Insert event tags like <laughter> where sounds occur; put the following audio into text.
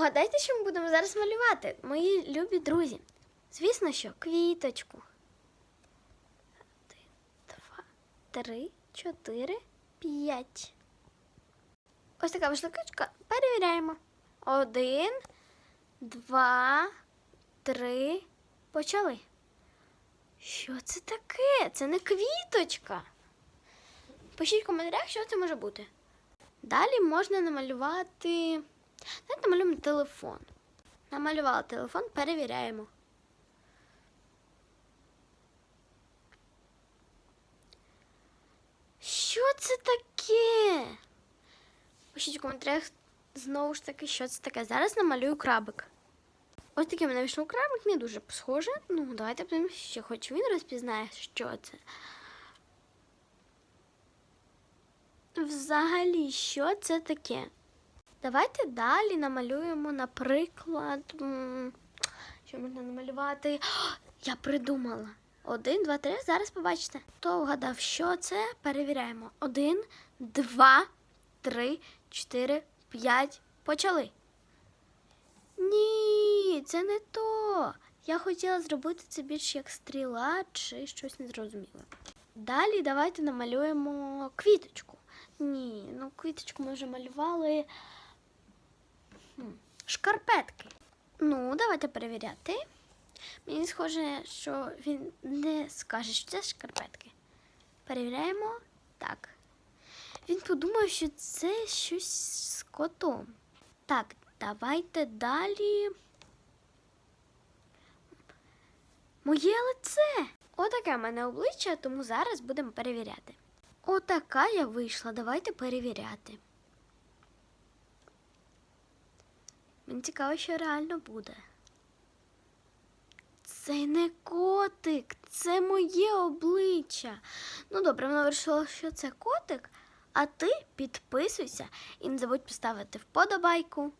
Угадайте, що ми будемо зараз малювати, мої любі друзі. Звісно, що квіточку. Один, два, три, чотири, п'ять. Ось така штукачка. Перевіряємо. Один, два, три. Почали. Що це таке? Це не квіточка. Пишіть в коментарях, що це може бути. Далі можна намалювати. Давайте намалюємо телефон. Намалювала телефон, перевіряємо. Що це таке? Пишіть в коментарях знову ж таки, що це таке. Зараз намалюю крабик. Ось такий мене вийшов крабик, не дуже схоже. Ну, давайте подивимося, що хоч він розпізнає, що це. Взагалі, що це таке? Давайте далі намалюємо, наприклад, що можна намалювати. <gasps> Я придумала. Один, два, три. Зараз побачите. Хто вгадав, що це? Перевіряємо. Один, два, три, чотири, п'ять. Почали. Ні, це не то. Я хотіла зробити це більш як стріла чи щось незрозуміле. Далі давайте намалюємо квіточку. Ні, ну квіточку ми вже малювали. Шкарпетки. Ну, давайте перевіряти. Мені схоже, що він не скаже, що це шкарпетки. Перевіряємо. Так. Він подумав, що це щось з котом. Так, давайте далі. Моє лице. Отаке в мене обличчя, тому зараз будемо перевіряти. Отака я вийшла. Давайте перевіряти. Мені цікаво, що реально буде. Це не котик, це моє обличчя. Ну добре, вона вирішила, що це котик. А ти підписуйся і не забудь поставити вподобайку.